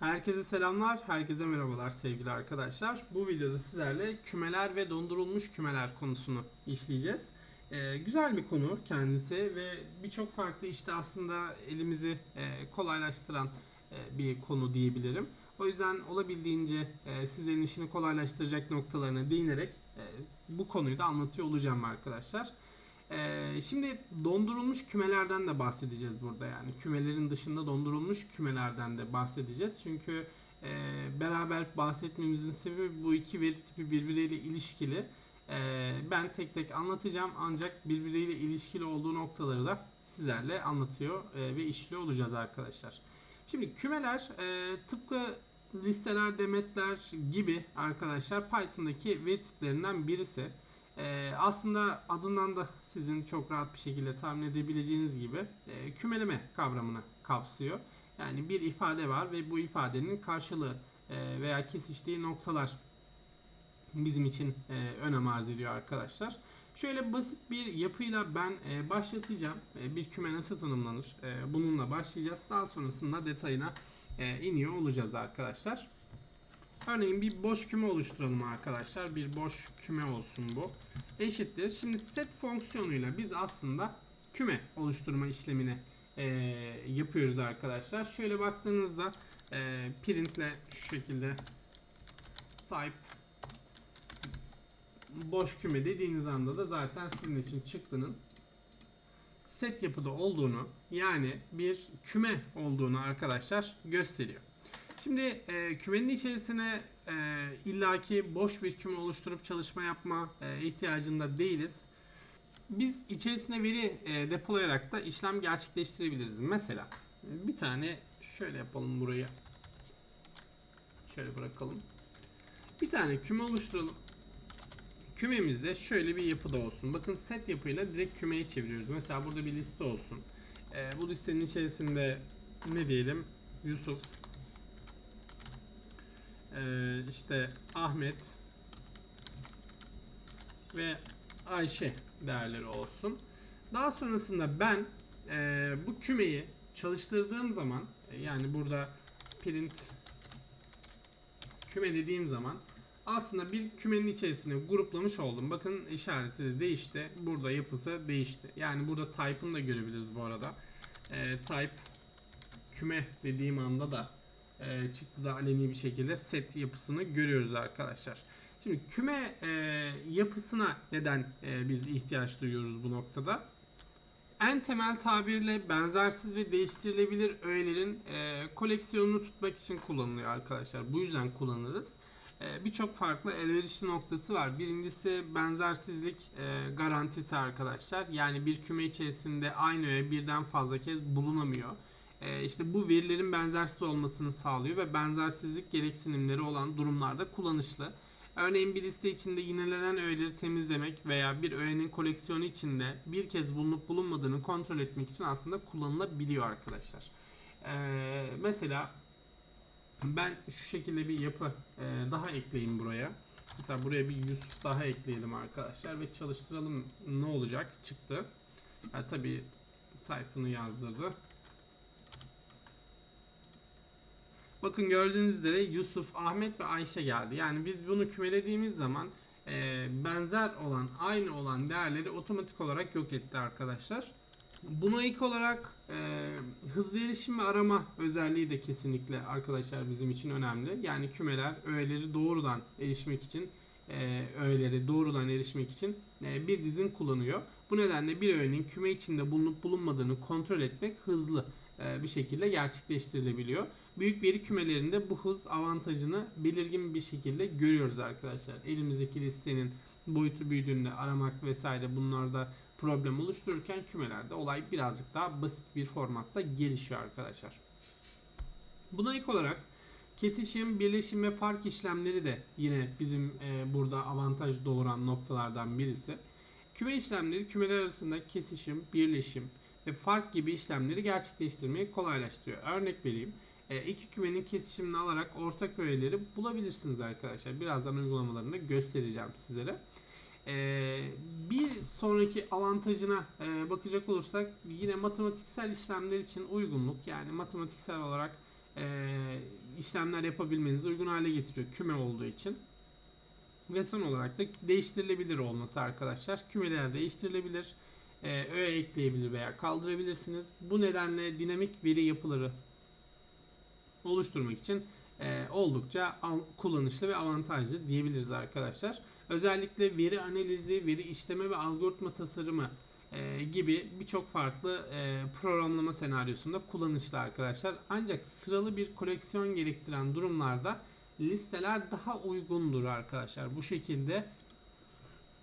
Herkese selamlar, herkese merhabalar sevgili arkadaşlar. Bu videoda sizlerle kümeler ve dondurulmuş kümeler konusunu işleyeceğiz. Ee, güzel bir konu kendisi ve birçok farklı işte aslında elimizi e, kolaylaştıran e, bir konu diyebilirim. O yüzden olabildiğince e, sizlerin işini kolaylaştıracak noktalarına değinerek e, bu konuyu da anlatıyor olacağım arkadaşlar. Ee, şimdi dondurulmuş kümelerden de bahsedeceğiz burada yani kümelerin dışında dondurulmuş kümelerden de bahsedeceğiz çünkü e, beraber bahsetmemizin sebebi bu iki veri tipi birbiriyle ilişkili. Ee, ben tek tek anlatacağım ancak birbiriyle ilişkili olduğu noktaları da sizlerle anlatıyor e, ve işliyor olacağız arkadaşlar. Şimdi kümeler e, tıpkı listeler, demetler gibi arkadaşlar Python'daki veri tiplerinden birisi. Ee, aslında adından da sizin çok rahat bir şekilde tahmin edebileceğiniz gibi e, kümeleme kavramını kapsıyor. Yani bir ifade var ve bu ifadenin karşılığı e, veya kesiştiği noktalar bizim için e, önem arz ediyor arkadaşlar. Şöyle basit bir yapıyla ben e, başlatacağım. E, bir küme nasıl tanımlanır? E, bununla başlayacağız. Daha sonrasında detayına e, iniyor olacağız arkadaşlar. Örneğin bir boş küme oluşturalım arkadaşlar. Bir boş küme olsun bu. Eşittir. Şimdi set fonksiyonuyla biz aslında küme oluşturma işlemini e, yapıyoruz arkadaşlar. Şöyle baktığınızda e, printle şu şekilde type boş küme dediğiniz anda da zaten sizin için çıktının set yapıda olduğunu yani bir küme olduğunu arkadaşlar gösteriyor. Şimdi e, kümenin içerisine e, illaki boş bir küme oluşturup çalışma yapma e, ihtiyacında değiliz. Biz içerisine veri e, depolayarak da işlem gerçekleştirebiliriz. Mesela bir tane şöyle yapalım burayı. Şöyle bırakalım. Bir tane küme oluşturalım. Kümemizde şöyle bir yapıda olsun. Bakın set yapıyla direkt kümeye çeviriyoruz. Mesela burada bir liste olsun. E, bu listenin içerisinde ne diyelim? Yusuf ee, işte Ahmet ve Ayşe değerleri olsun. Daha sonrasında ben e, bu kümeyi çalıştırdığım zaman e, yani burada print küme dediğim zaman aslında bir kümenin içerisine gruplamış oldum. Bakın işareti de değişti. Burada yapısı değişti. Yani burada type'ını da görebiliriz bu arada. E, type küme dediğim anda da e, çıktıda aleni bir şekilde set yapısını görüyoruz arkadaşlar. Şimdi küme e, yapısına neden e, biz ihtiyaç duyuyoruz bu noktada? En temel tabirle benzersiz ve değiştirilebilir öğelerin e, koleksiyonunu tutmak için kullanılıyor arkadaşlar. Bu yüzden kullanırız. E, Birçok farklı elverişli noktası var. Birincisi benzersizlik garantisi arkadaşlar. Yani bir küme içerisinde aynı öğe birden fazla kez bulunamıyor işte bu verilerin benzersiz olmasını sağlıyor ve benzersizlik gereksinimleri olan durumlarda kullanışlı. Örneğin bir liste içinde yinelenen öğeleri temizlemek veya bir öğenin koleksiyonu içinde bir kez bulunup bulunmadığını kontrol etmek için aslında kullanılabiliyor arkadaşlar. Ee, mesela ben şu şekilde bir yapı e, daha ekleyeyim buraya. Mesela buraya bir Yusuf daha ekleyelim arkadaşlar ve çalıştıralım ne olacak çıktı. Yani tabii type'ını yazdırdı. Bakın gördüğünüz üzere Yusuf, Ahmet ve Ayşe geldi. Yani biz bunu kümelediğimiz zaman e, benzer olan, aynı olan değerleri otomatik olarak yok etti arkadaşlar. Buna ilk olarak e, hızlı erişim ve arama özelliği de kesinlikle arkadaşlar bizim için önemli. Yani kümeler öğeleri doğrudan erişmek için e, öğeleri doğrudan erişmek için e, bir dizin kullanıyor. Bu nedenle bir öğenin küme içinde bulunup bulunmadığını kontrol etmek hızlı e, bir şekilde gerçekleştirilebiliyor. Büyük veri kümelerinde bu hız avantajını belirgin bir şekilde görüyoruz arkadaşlar. Elimizdeki listenin boyutu büyüdüğünde aramak vesaire bunlarda problem oluştururken kümelerde olay birazcık daha basit bir formatta gelişiyor arkadaşlar. Buna ilk olarak kesişim, birleşim ve fark işlemleri de yine bizim e, burada avantaj doğuran noktalardan birisi. Küme işlemleri kümeler arasında kesişim, birleşim, ve fark gibi işlemleri gerçekleştirmeyi kolaylaştırıyor. Örnek vereyim. E, iki kümenin kesişimini alarak ortak öğeleri bulabilirsiniz arkadaşlar. Birazdan uygulamalarını göstereceğim sizlere. E, bir sonraki avantajına e, bakacak olursak yine matematiksel işlemler için uygunluk yani matematiksel olarak işlemler yapabilmenizi uygun hale getiriyor küme olduğu için. Ve son olarak da değiştirilebilir olması arkadaşlar. Kümeler değiştirilebilir. Öğe ekleyebilir veya kaldırabilirsiniz. Bu nedenle dinamik veri yapıları oluşturmak için e, oldukça kullanışlı ve avantajlı diyebiliriz arkadaşlar. Özellikle veri analizi, veri işleme ve algoritma tasarımı e, gibi birçok farklı e, programlama senaryosunda kullanışlı arkadaşlar. Ancak sıralı bir koleksiyon gerektiren durumlarda listeler daha uygundur arkadaşlar. Bu şekilde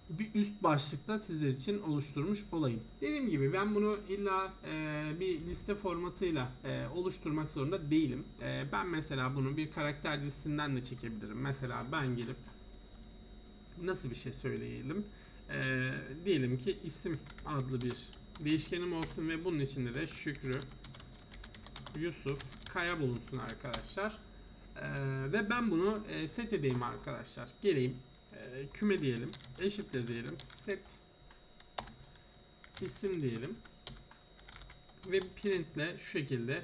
bir üst başlıkta sizler için oluşturmuş olayım. Dediğim gibi ben bunu illa e, bir liste formatıyla e, oluşturmak zorunda değilim. E, ben mesela bunu bir karakter dizisinden de çekebilirim. Mesela ben gelip nasıl bir şey söyleyelim? E, diyelim ki isim adlı bir değişkenim olsun ve bunun içinde de Şükrü, Yusuf, Kaya bulunsun arkadaşlar. E, ve ben bunu e, set edeyim arkadaşlar. Geleyim e, küme diyelim. Eşittir diyelim. Set isim diyelim. Ve printle şu şekilde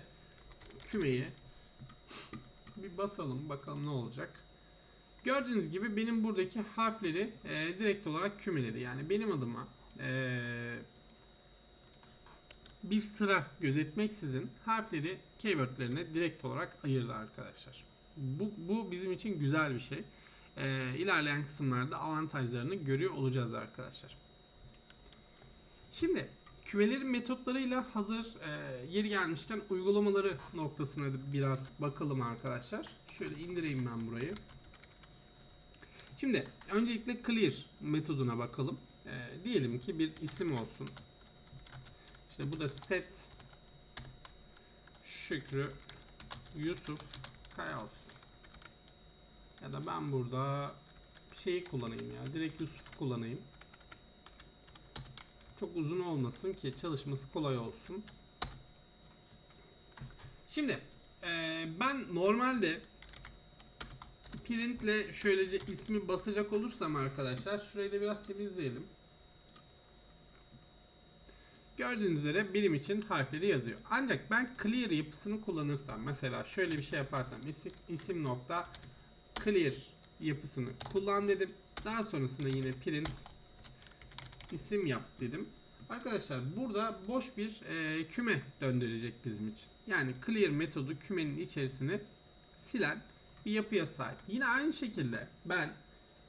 kümeyi bir basalım bakalım ne olacak. Gördüğünüz gibi benim buradaki harfleri e, direkt olarak kümeledi. Yani benim adıma e, bir sıra gözetmeksizin harfleri keywordlerine direkt olarak ayırdı arkadaşlar. Bu, bu bizim için güzel bir şey. E, ilerleyen kısımlarda avantajlarını görüyor olacağız arkadaşlar. Şimdi kümelerin metotlarıyla hazır e, yeri gelmişken uygulamaları noktasına biraz bakalım arkadaşlar. Şöyle indireyim ben burayı. Şimdi öncelikle clear metoduna bakalım. E, diyelim ki bir isim olsun. İşte bu da set Şükrü Yusuf Kaya. Ya da ben burada şeyi kullanayım ya. Direkt Yusuf kullanayım. Çok uzun olmasın ki çalışması kolay olsun. Şimdi eee, ben normalde printle şöylece ismi basacak olursam arkadaşlar şurayı da biraz temizleyelim. Gördüğünüz üzere benim için harfleri yazıyor. Ancak ben clear yapısını kullanırsam mesela şöyle bir şey yaparsam isim, isim nokta clear yapısını kullan dedim. Daha sonrasında yine print isim yap dedim. Arkadaşlar burada boş bir e, küme döndürecek bizim için. Yani clear metodu kümenin içerisini silen bir yapıya sahip. Yine aynı şekilde ben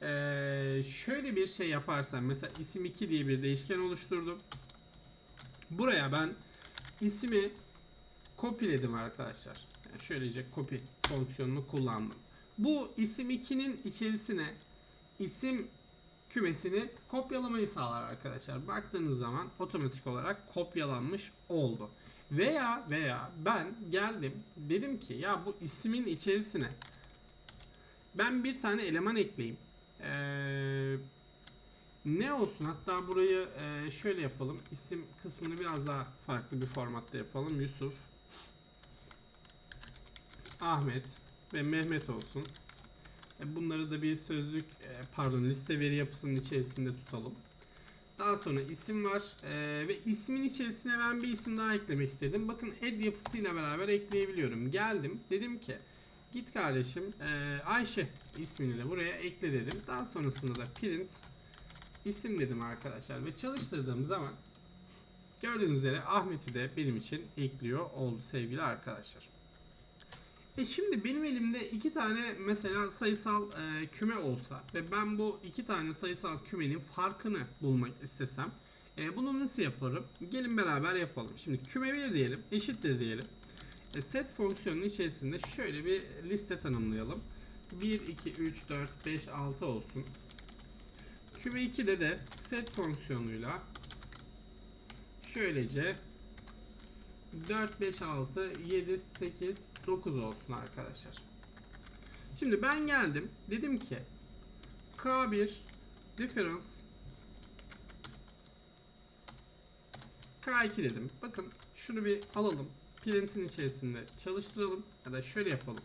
e, şöyle bir şey yaparsam mesela isim 2 diye bir değişken oluşturdum. Buraya ben ismi kopyaladım arkadaşlar. Yani şöylece copy fonksiyonunu kullandım. Bu isim 2'nin içerisine isim kümesini kopyalamayı sağlar arkadaşlar. Baktığınız zaman otomatik olarak kopyalanmış oldu. Veya veya ben geldim dedim ki ya bu ismin içerisine ben bir tane eleman ekleyeyim. Ee, ne olsun hatta burayı e, şöyle yapalım. İsim kısmını biraz daha farklı bir formatta yapalım. Yusuf, Ahmet ve Mehmet olsun. E, Bunları da bir sözlük e, pardon liste veri yapısının içerisinde tutalım. Daha sonra isim var e, ve ismin içerisine ben bir isim daha eklemek istedim. Bakın add yapısıyla beraber ekleyebiliyorum. Geldim dedim ki git kardeşim Ayşe ismini de buraya ekle dedim. Daha sonrasında da print isim dedim arkadaşlar ve çalıştırdığım zaman gördüğünüz üzere Ahmet'i de benim için ekliyor oldu sevgili arkadaşlar. E şimdi benim elimde iki tane mesela sayısal e, küme olsa ve ben bu iki tane sayısal kümenin farkını bulmak istesem e, bunu nasıl yaparım? Gelin beraber yapalım. Şimdi küme 1 diyelim, eşittir diyelim. E, set fonksiyonunun içerisinde şöyle bir liste tanımlayalım. 1, 2, 3, 4, 5, 6 olsun. Küme 2'de de set fonksiyonuyla şöylece 4, 5, 6, 7, 8, 9 olsun arkadaşlar. Şimdi ben geldim. Dedim ki K1 difference K2 dedim. Bakın şunu bir alalım. Print'in içerisinde çalıştıralım. Ya da şöyle yapalım.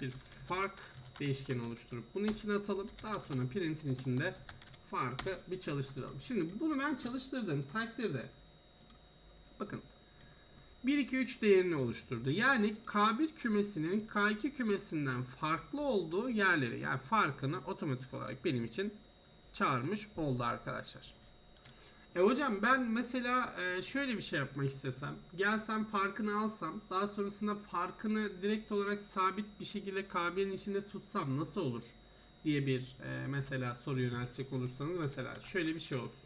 Bir fark değişkeni oluşturup bunu içine atalım. Daha sonra print'in içinde farkı bir çalıştıralım. Şimdi bunu ben çalıştırdığım takdirde bakın 1 2 3 değerini oluşturdu. Yani K1 kümesinin K2 kümesinden farklı olduğu yerleri yani farkını otomatik olarak benim için çağırmış oldu arkadaşlar. E hocam ben mesela e, şöyle bir şey yapmak istesem, gelsem farkını alsam, daha sonrasında farkını direkt olarak sabit bir şekilde K1'in içinde tutsam nasıl olur diye bir e, mesela soru yöneltecek olursanız mesela şöyle bir şey olsun.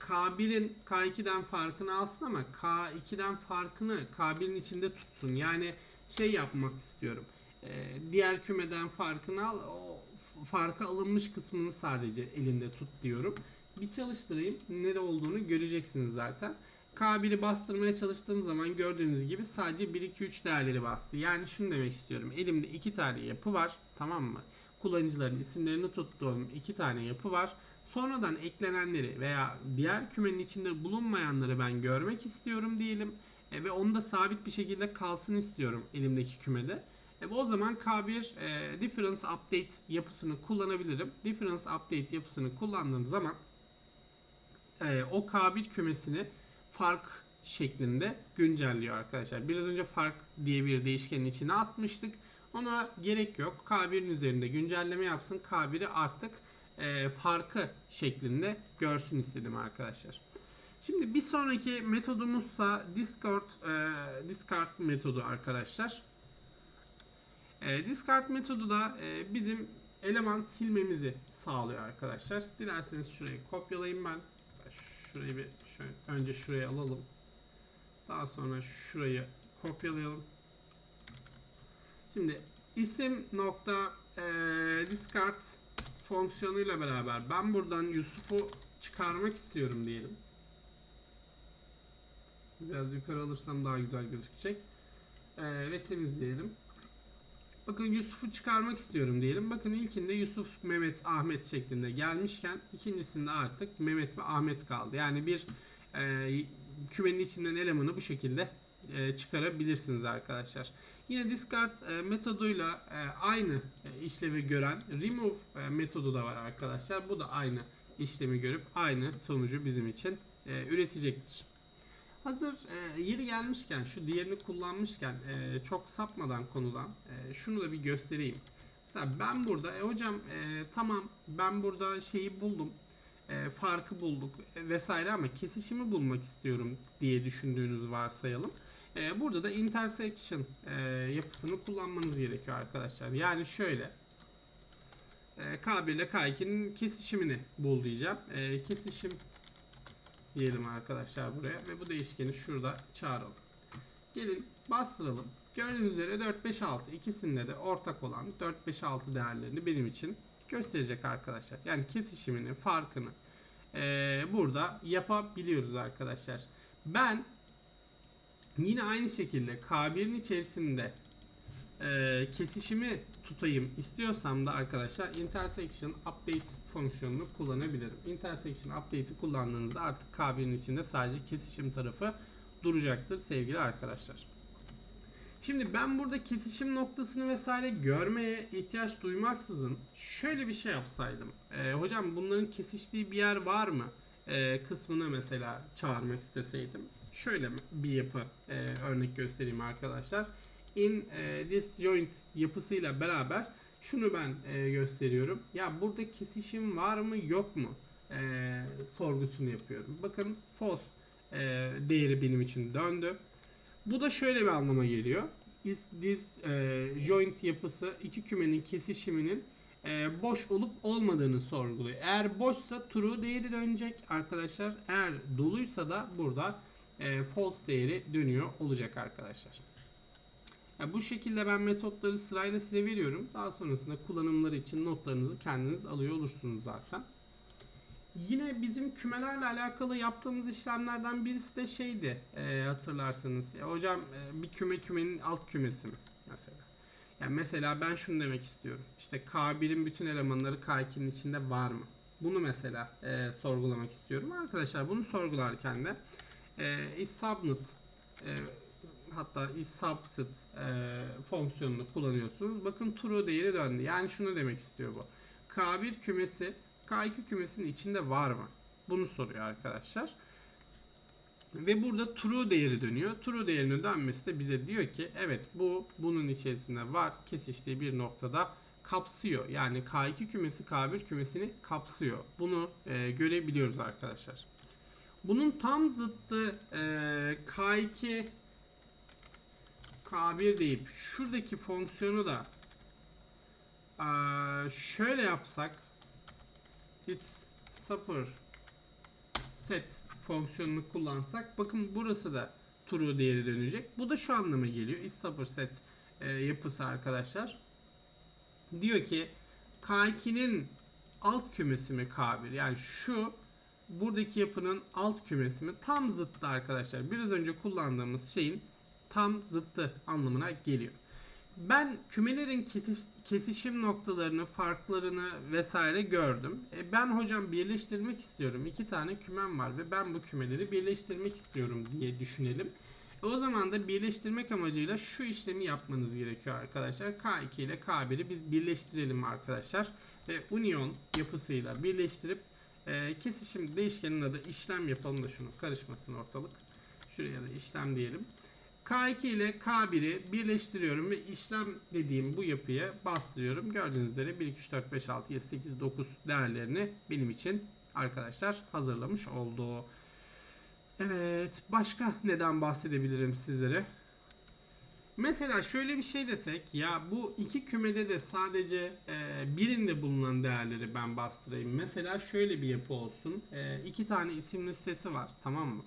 K1'in K2'den farkını alsın ama K2'den farkını K1'in içinde tutsun. Yani şey yapmak istiyorum. E, diğer kümeden farkını al, o farka alınmış kısmını sadece elinde tut diyorum. Bir çalıştırayım. Ne de olduğunu göreceksiniz zaten. K1'i bastırmaya çalıştığım zaman gördüğünüz gibi sadece 1 2 3 değerleri bastı. Yani şunu demek istiyorum. Elimde iki tane yapı var. Tamam mı? Kullanıcıların isimlerini tuttuğum iki tane yapı var. Sonradan eklenenleri veya diğer kümenin içinde bulunmayanları ben görmek istiyorum diyelim. E, ve onu da sabit bir şekilde kalsın istiyorum elimdeki kümede. E, o zaman K1 e, difference update yapısını kullanabilirim. Difference update yapısını kullandığım zaman e, o K1 kümesini fark şeklinde güncelliyor arkadaşlar. Biraz önce fark diye bir değişkenin içine atmıştık. Ona gerek yok. K1'in üzerinde güncelleme yapsın. K1'i artık e, farkı şeklinde görsün istedim arkadaşlar. Şimdi bir sonraki metodumuzsa discard e, discard metodu arkadaşlar. E, discard metodu da e, bizim eleman silmemizi sağlıyor arkadaşlar. Dilerseniz şurayı kopyalayayım ben. Şurayı bir şöyle önce şuraya alalım. Daha sonra şurayı kopyalayalım. Şimdi isim nokta e, discard fonksiyonuyla beraber ben buradan Yusuf'u çıkarmak istiyorum diyelim. Biraz yukarı alırsam daha güzel gözükecek. E, ve temizleyelim. Bakın Yusuf'u çıkarmak istiyorum diyelim. Bakın ilkinde Yusuf, Mehmet, Ahmet şeklinde gelmişken ikincisinde artık Mehmet ve Ahmet kaldı. Yani bir e, kümenin içinden elemanı bu şekilde e, çıkarabilirsiniz arkadaşlar. Yine discard e, metoduyla e, aynı e, işlevi gören remove e, metodu da var arkadaşlar. Bu da aynı işlemi görüp aynı sonucu bizim için e, üretecektir. Hazır e, yeri gelmişken şu diğerini kullanmışken e, çok sapmadan konudan e, şunu da bir göstereyim. Mesela ben burada e, hocam e, tamam ben burada şeyi buldum e, farkı bulduk e, vesaire ama kesişimi bulmak istiyorum diye düşündüğünüz varsayalım. E, burada da intersection e, yapısını kullanmanız gerekiyor arkadaşlar. Yani şöyle e, K1 ile K2'nin kesişimini bul diyeceğim. E, kesişim diyelim arkadaşlar buraya ve bu değişkeni şurada çağıralım. Gelin bastıralım. Gördüğünüz üzere 4 5 6 ikisinde de ortak olan 4 5 6 değerlerini benim için gösterecek arkadaşlar. Yani kesişimini, farkını eee, burada yapabiliyoruz arkadaşlar. Ben yine aynı şekilde K1'in içerisinde eee, kesişimi tutayım istiyorsam da arkadaşlar intersection update fonksiyonunu kullanabilirim. Intersection update'i kullandığınızda artık K1'in içinde sadece kesişim tarafı duracaktır sevgili arkadaşlar. Şimdi ben burada kesişim noktasını vesaire görmeye ihtiyaç duymaksızın şöyle bir şey yapsaydım. Ee, hocam bunların kesiştiği bir yer var mı? Ee, kısmını mesela çağırmak isteseydim. Şöyle bir yapı e, örnek göstereyim arkadaşlar. In e, this joint yapısıyla beraber şunu ben e, gösteriyorum. Ya burada kesişim var mı yok mu? E, sorgusunu yapıyorum. Bakın false e, değeri benim için döndü. Bu da şöyle bir anlama geliyor. Is this e, joint yapısı iki kümenin kesişiminin e, boş olup olmadığını sorguluyor. Eğer boşsa true değeri dönecek arkadaşlar. Eğer doluysa da burada e, false değeri dönüyor olacak arkadaşlar. Ya bu şekilde ben metotları sırayla size veriyorum. Daha sonrasında kullanımları için notlarınızı kendiniz alıyor olursunuz zaten. Yine bizim kümelerle alakalı yaptığımız işlemlerden birisi de şeydi e, hatırlarsanız. Ya hocam e, bir küme kümenin alt kümesi mi mesela? Yani mesela ben şunu demek istiyorum. İşte K1'in bütün elemanları K2'nin içinde var mı? Bunu mesela e, sorgulamak istiyorum. Arkadaşlar bunu sorgularken de e, is subnet e, hatta is subset e, fonksiyonunu kullanıyorsunuz. Bakın true değeri döndü. Yani şunu demek istiyor bu. K1 kümesi K2 kümesinin içinde var mı? Bunu soruyor arkadaşlar. Ve burada true değeri dönüyor. True değerinin dönmesi de bize diyor ki evet bu bunun içerisinde var. Kesiştiği bir noktada kapsıyor. Yani K2 kümesi K1 kümesini kapsıyor. Bunu e, görebiliyoruz arkadaşlar. Bunun tam zıttı e, K2 K1 deyip şuradaki fonksiyonu da e, şöyle yapsak it's supper set fonksiyonunu kullansak bakın burası da true değeri dönecek. Bu da şu anlama geliyor. Is supper set e, yapısı arkadaşlar. Diyor ki K2'nin alt kümesi mi K1? Yani şu buradaki yapının alt kümesi mi? Tam zıttı arkadaşlar. Biraz önce kullandığımız şeyin tam zıttı anlamına geliyor. Ben kümelerin kesiş, kesişim noktalarını, farklarını vesaire gördüm. E ben hocam birleştirmek istiyorum. İki tane kümem var ve ben bu kümeleri birleştirmek istiyorum diye düşünelim. E o zaman da birleştirmek amacıyla şu işlemi yapmanız gerekiyor arkadaşlar. K2 ile K1'i biz birleştirelim arkadaşlar. Ve union yapısıyla birleştirip e, kesişim değişkenin adı işlem yapalım da şunu karışmasın ortalık. Şuraya da işlem diyelim. K2 ile K1'i birleştiriyorum ve işlem dediğim bu yapıya bastırıyorum. Gördüğünüz üzere 1, 2, 3, 4, 5, 6, 7, 8, 9 değerlerini benim için arkadaşlar hazırlamış oldu. Evet başka neden bahsedebilirim sizlere? Mesela şöyle bir şey desek ya bu iki kümede de sadece e, birinde bulunan değerleri ben bastırayım. Mesela şöyle bir yapı olsun. E, iki tane isim listesi var tamam mı?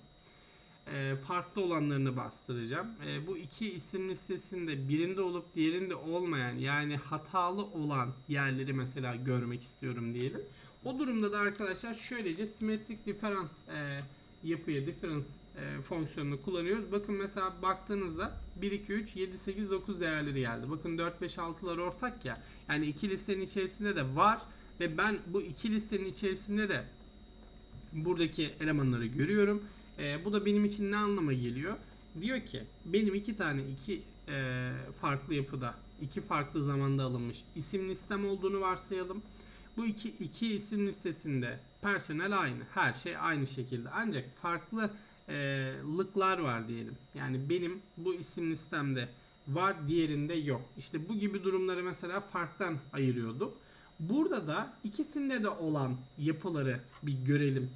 E, farklı olanlarını bastıracağım. E, bu iki isim listesinde birinde olup diğerinde olmayan yani hatalı olan yerleri mesela görmek istiyorum diyelim. O durumda da arkadaşlar şöylece simetrik diferans e, yapıya difference e, fonksiyonunu kullanıyoruz. Bakın mesela baktığınızda 1 2 3 7 8 9 değerleri geldi. Bakın 4 5 6'lar ortak ya. Yani iki listenin içerisinde de var ve ben bu iki listenin içerisinde de buradaki elemanları görüyorum. E, bu da benim için ne anlama geliyor? Diyor ki benim iki tane iki e, farklı yapıda iki farklı zamanda alınmış isim listem olduğunu varsayalım. Bu iki, iki isim listesinde personel aynı. Her şey aynı şekilde. Ancak farklı e, lıklar var diyelim. Yani benim bu isim listemde var diğerinde yok. İşte bu gibi durumları mesela farktan ayırıyorduk. Burada da ikisinde de olan yapıları bir görelim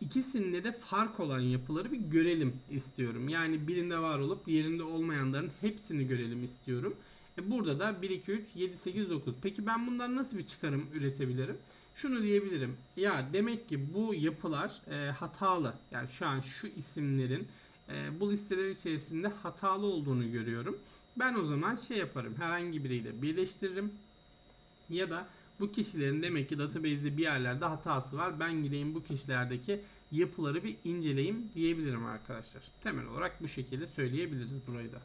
ikisinde de fark olan yapıları bir görelim istiyorum. Yani birinde var olup diğerinde olmayanların hepsini görelim istiyorum. E burada da 1, 2, 3, 7, 8, 9. Peki ben bundan nasıl bir çıkarım üretebilirim? Şunu diyebilirim. Ya demek ki bu yapılar e, hatalı. Yani şu an şu isimlerin e, bu listeler içerisinde hatalı olduğunu görüyorum. Ben o zaman şey yaparım. Herhangi biriyle birleştiririm. Ya da bu kişilerin demek ki database'de bir yerlerde hatası var. Ben gideyim bu kişilerdeki yapıları bir inceleyeyim diyebilirim arkadaşlar. Temel olarak bu şekilde söyleyebiliriz burayı da.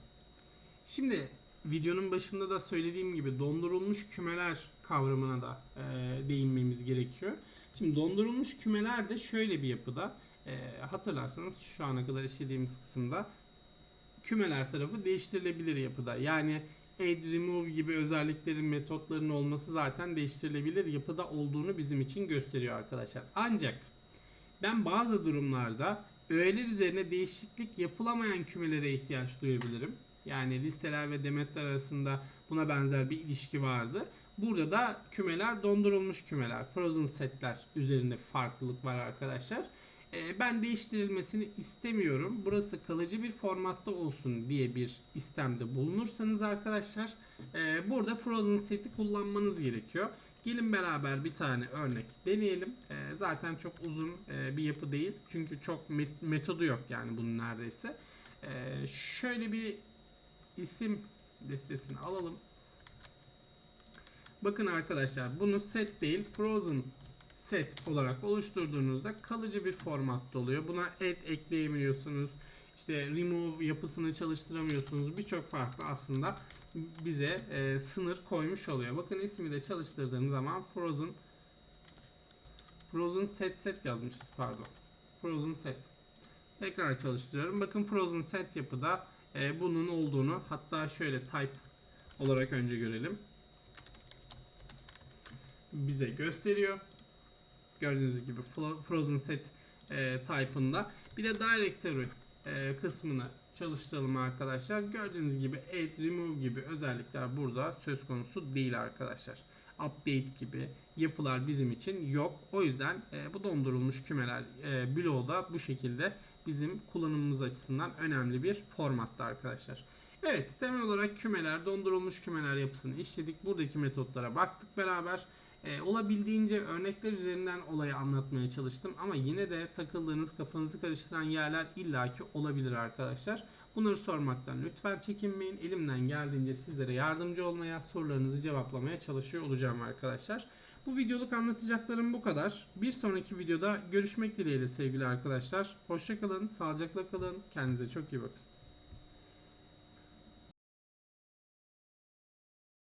Şimdi videonun başında da söylediğim gibi dondurulmuş kümeler kavramına da e, değinmemiz gerekiyor. Şimdi dondurulmuş kümeler de şöyle bir yapıda. E, hatırlarsanız şu ana kadar işlediğimiz kısımda kümeler tarafı değiştirilebilir yapıda. Yani add remove gibi özelliklerin metotlarının olması zaten değiştirilebilir yapıda olduğunu bizim için gösteriyor arkadaşlar. Ancak ben bazı durumlarda öğeler üzerine değişiklik yapılamayan kümelere ihtiyaç duyabilirim. Yani listeler ve demetler arasında buna benzer bir ilişki vardı. Burada da kümeler dondurulmuş kümeler, frozen setler üzerinde farklılık var arkadaşlar. Ee, ben değiştirilmesini istemiyorum. Burası kalıcı bir formatta olsun diye bir istemde bulunursanız arkadaşlar e, burada frozen seti kullanmanız gerekiyor. Gelin beraber bir tane örnek deneyelim. E, zaten çok uzun e, bir yapı değil. Çünkü çok met- metodu yok yani bunun neredeyse. Şöyle bir isim listesini alalım. Bakın arkadaşlar bunu set değil frozen set olarak oluşturduğunuzda kalıcı bir formatta oluyor. Buna add ekleyebiliyorsunuz. İşte remove yapısını çalıştıramıyorsunuz. Birçok farklı aslında bize e, sınır koymuş oluyor. Bakın ismi de çalıştırdığım zaman frozen frozen set set yazmışız pardon. Frozen set. Tekrar çalıştırıyorum. Bakın frozen set yapıda e, bunun olduğunu hatta şöyle type olarak önce görelim. Bize gösteriyor. Gördüğünüz gibi frozen set e, type'ında. Bir de directory e, kısmını çalıştıralım arkadaşlar. Gördüğünüz gibi add, remove gibi özellikler burada söz konusu değil arkadaşlar. Update gibi yapılar bizim için yok. O yüzden e, bu dondurulmuş kümeler e, bloğu bu şekilde bizim kullanımımız açısından önemli bir formatta arkadaşlar. Evet temel olarak kümeler, dondurulmuş kümeler yapısını işledik. Buradaki metotlara baktık beraber. E, olabildiğince örnekler üzerinden olayı anlatmaya çalıştım ama yine de takıldığınız kafanızı karıştıran yerler illaki olabilir arkadaşlar. Bunları sormaktan lütfen çekinmeyin. Elimden geldiğince sizlere yardımcı olmaya, sorularınızı cevaplamaya çalışıyor olacağım arkadaşlar. Bu videoluk anlatacaklarım bu kadar. Bir sonraki videoda görüşmek dileğiyle sevgili arkadaşlar. Hoşçakalın, sağlıcakla kalın. Kendinize çok iyi bakın.